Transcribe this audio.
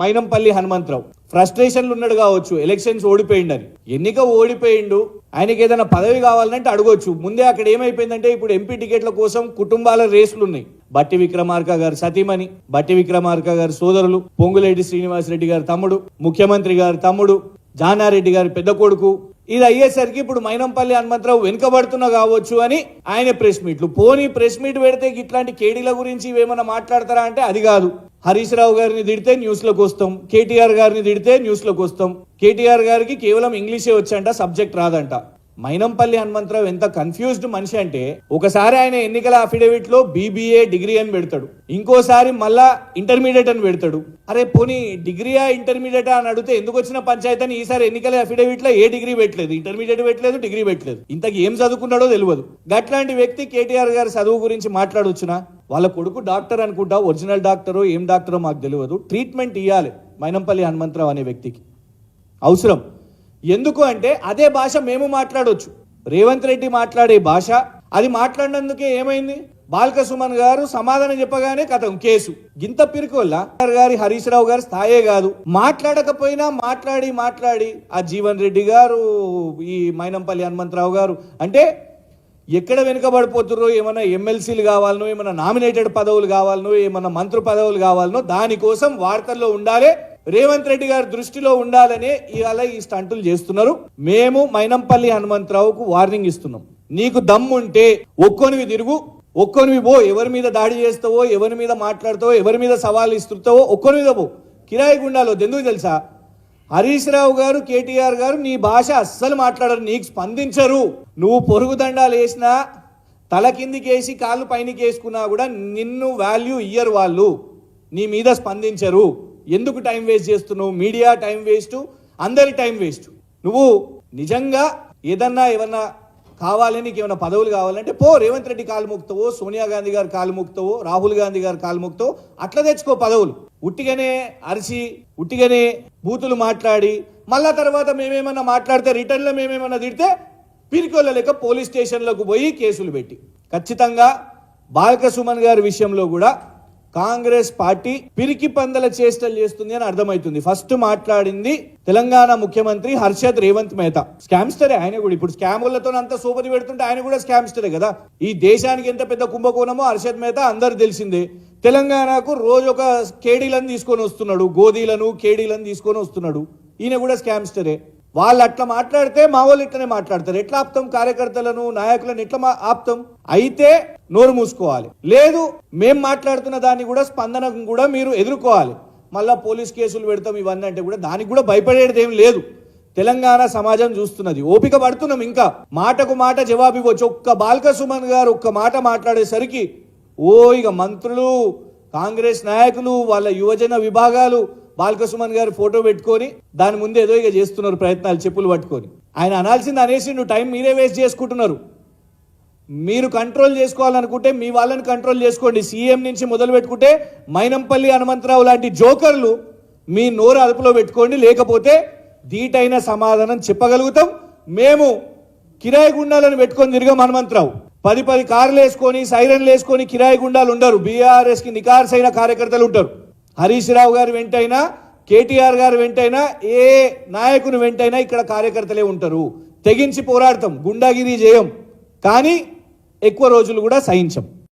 మైనంపల్లి హనుమంతరావు. ఫ్రస్ట్రేషన్లు ఉన్నాడు కావచ్చు ఎలక్షన్స్ ఓడిపోయిండని. ఎన్నిక ఓడిపోయిండు ఆయనకి ఏదైనా పదవి కావాలంటే అడగొచ్చు. ముందే అక్కడ ఏమైపోయిందంటే ఇప్పుడు ఎంపీ టికెట్ల కోసం కుటుంబాల రేసులు ఉన్నాయి. బట్టి విక్రమార్క గారు సతీమణి బట్టి విక్రమార్క గారి సోదరులు పొంగులేటి శ్రీనివాసరెడ్డి గారి తమ్ముడు ముఖ్యమంత్రి గారి తమ్ముడు జానారెడ్డి గారి పెద్ద కొడుకు. ఇది అయ్యేసరికి ఇప్పుడు మైనంపల్లి హనుమంతరావు వెనుకబడుతున్నా కావచ్చు అని ఆయన ప్రెస్ మీట్లు. పోనీ ప్రెస్ మీట్ పెడితే ఇట్లాంటి కేడీల గురించి ఏమైనా మాట్లాడతారా అంటే అది కాదు. హరీష్ రావు గారిని తిడితే న్యూస్లోకి వస్తాం. కేటీఆర్ గారిని తిడితే న్యూస్లోకి వస్తాం. కేటీఆర్ గారికి కేవలం ఇంగ్లీషే వచ్చంట సబ్జెక్ట్ రాదంట. మైనంపల్లి హనుమంతరావు ఎంత కన్ఫ్యూజ్డ్ మనిషి అంటే ఒకసారి ఆయన ఎన్నికల అఫిడవిట్లో బీబీఏ డిగ్రీ అని పెడతాడు. ఇంకోసారి మళ్ళా ఇంటర్మీడియట్ అని పెడతాడు. అరే పోనీ డిగ్రీయా ఇంటర్మీడియట్ అని అడిగితే ఎందుకు వచ్చిన పంచాయతీ అని ఈసారి ఎన్నికల అఫిడవిట్లో ఏ డిగ్రీ పెట్టలేదు? ఇంటర్మీడియట్ పెట్టలేదు డిగ్రీ పెట్టలేదు. ఇంతకు ఏం చదువుకున్నాడో తెలియదు గట్లాంటి వ్యక్తి కేటీఆర్ గారి చదువు గురించి మాట్లాడొచ్చునా? వాళ్ళ కొడుకు డాక్టర్ అనుకుంటా ఒరిజినల్ డాక్టరో ఏం డాక్టరో మాకు తెలియదు ట్రీట్మెంట్ ఇవ్వాలి మైనంపల్లి హనుమంతరావు అనే వ్యక్తికి. అవసరం. ఎందుకు అంటే అదే భాష మేము మాట్లాడొచ్చు. రేవంత్ రెడ్డి మాట్లాడే భాష అది మాట్లాడినందుకే ఏమైంది? బాల్క సుమన్ గారు సమాధానం చెప్పగానే కథం కేసు. గింత పిరుకోల్లా గారి హరీష్ రావు గారి స్థాయే కాదు. మాట్లాడకపోయినా మాట్లాడి మాట్లాడి. ఆ జీవన్ రెడ్డి గారు ఈ మైనంపల్లి హనుమంతరావు గారు అంటే ఎక్కడ వెనుకబడిపోతుర్రో ఏమైనా ఎమ్మెల్సీలు కావాలనో ఏమైనా నామినేటెడ్ పదవులు కావాలనో ఏమైనా మంత్రి పదవులు కావాలనో దానికోసం వార్తల్లో ఉండాలి. రేవంత్ రెడ్డి గారి దృష్టిలో ఉండాలనే ఇవాళ ఈ స్టంటులు చేస్తున్నారు. మేము మైనంపల్లి హనుమంతరావుకు వార్నింగ్ ఇస్తున్నాం. నీకు దమ్ముంటే ఒక్కొనివి తిరుగు ఒక్కొనివి పో. ఎవరి మీద దాడి చేస్తావో ఎవరి మీద మాట్లాడతావో ఎవరి మీద సవాల్ ఇస్తుంటావో ఒక్కొని మీద పో కిరాయి గుండాలో ఎందుకు తెలుసా? హరీష్ రావు గారు కేటీఆర్ గారు నీ భాష అస్సలు మాట్లాడరు నీకు స్పందించరు. నువ్వు పొరుగు దండాలు వేసినా తల కిందికి వేసి కాళ్ళు పైనకి వేసుకున్నా కూడా నిన్ను వాల్యూ ఇయ్యరు వాళ్ళు. నీ మీద స్పందించరు. ఎందుకు టైం వేస్ట్ చేస్తున్నావు? మీడియా టైం వేస్ట్ అందరి టైం వేస్ట్. నువ్వు నిజంగా ఏదన్నా ఏమన్నా కావాలి నీకు ఏమైనా పదవులు కావాలంటే పో. రేవంత్ రెడ్డి కాలు ముక్తవో సోనియా గాంధీ గారు కాలు ముక్తవో రాహుల్ గాంధీ గారు కాలు ముక్తవో అట్లా తెచ్చుకో పదవులు. ఉట్టిగానే అరిసి ఉట్టిగానే బూతులు మాట్లాడి మళ్ళా తర్వాత మేమేమన్నా మాట్లాడితే రిటర్న్లో మేమేమన్నా తిడితే పిరికోళ్ళ లేక పోలీస్ స్టేషన్లకు పోయి కేసులు పెట్టి. ఖచ్చితంగా బాలక సుమన్ గారి విషయంలో కూడా కాంగ్రెస్ పార్టీ పిరికి పందల చేష్టలు చేస్తుంది అని అర్థమవుతుంది. ఫస్ట్ మాట్లాడింది తెలంగాణ ముఖ్యమంత్రి హర్షద్ రేవంత్ మేత. స్కామ్స్టరే ఆయన కూడా. ఇప్పుడు స్కాములతో అంత సోపతి పెడుతుంటే ఆయన కూడా స్కామ్స్టరే కదా. ఈ దేశానికి ఎంత పెద్ద కుంభకోణమో హర్షద్ మేత అందరు తెలిసిందే. తెలంగాణకు రోజు ఒక కేడీలను తీసుకొని వస్తున్నాడు. గోధీలను కేడీలను తీసుకొని వస్తున్నాడు. ఈయన కూడా స్కామ్స్టరే. వాళ్ళు అట్లా మాట్లాడితే మా వాళ్ళు ఇట్లనే మాట్లాడతారు. ఎట్లా ఆప్తం? కార్యకర్తలను నాయకులను ఎట్లా ఆప్తం? అయితే నోరు మూసుకోవాలి. లేదు మేం మాట్లాడుతున్న దాన్ని కూడా స్పందన కూడా మీరు ఎదుర్కోవాలి. మళ్ళా పోలీస్ కేసులు పెడతాం ఇవన్నీ అంటే కూడా దానికి కూడా భయపడేది ఏం లేదు. తెలంగాణ సమాజం చూస్తున్నది. ఓపిక పడుతున్నాం ఇంకా. మాటకు మాట జవాబు ఇవ్వచ్చు. ఒక్క బాల్క సుమన్ గారు ఒక్క మాట మాట్లాడేసరికి ఓ ఇక మంత్రులు కాంగ్రెస్ నాయకులు వాళ్ళ యువజన విభాగాలు బాల్క గారు ఫోటో పెట్టుకొని దాని ముందు ఏదో ఇక చేస్తున్నారు ప్రయత్నాలు చెప్పులు పట్టుకొని. ఆయన అనాల్సింది అనేసి నువ్వు టైం మీరే వేస్ట్ చేసుకుంటున్నారు. మీరు కంట్రోల్ చేసుకోవాలనుకుంటే మీ వాళ్ళని కంట్రోల్ చేసుకోండి. సీఎం నుంచి మొదలు పెట్టుకుంటే మైనంపల్లి హనుమంతరావు లాంటి జోకర్లు మీ నోరు అదుపులో పెట్టుకోండి. లేకపోతే దీటైన సమాధానం చెప్పగలుగుతాం. మేము కిరాయి గుండాలను పెట్టుకొని తిరిగాం హనుమంతరావు. పది పది కార్లు వేసుకొని సైరన్లు వేసుకొని కిరాయి గుండాలు ఉండరు. బీఆర్ఎస్కి నికార్సైన కార్యకర్తలు ఉంటారు. హరీష్ రావు గారు వెంటైనా కేటీఆర్ గారు వెంటైనా ఏ నాయకుని వెంటైనా ఇక్కడ కార్యకర్తలే ఉంటారు. తెగించి పోరాడతాం. గుండాగిరి చేయం కానీ ఎక్కువ రోజులు కూడా సహించం.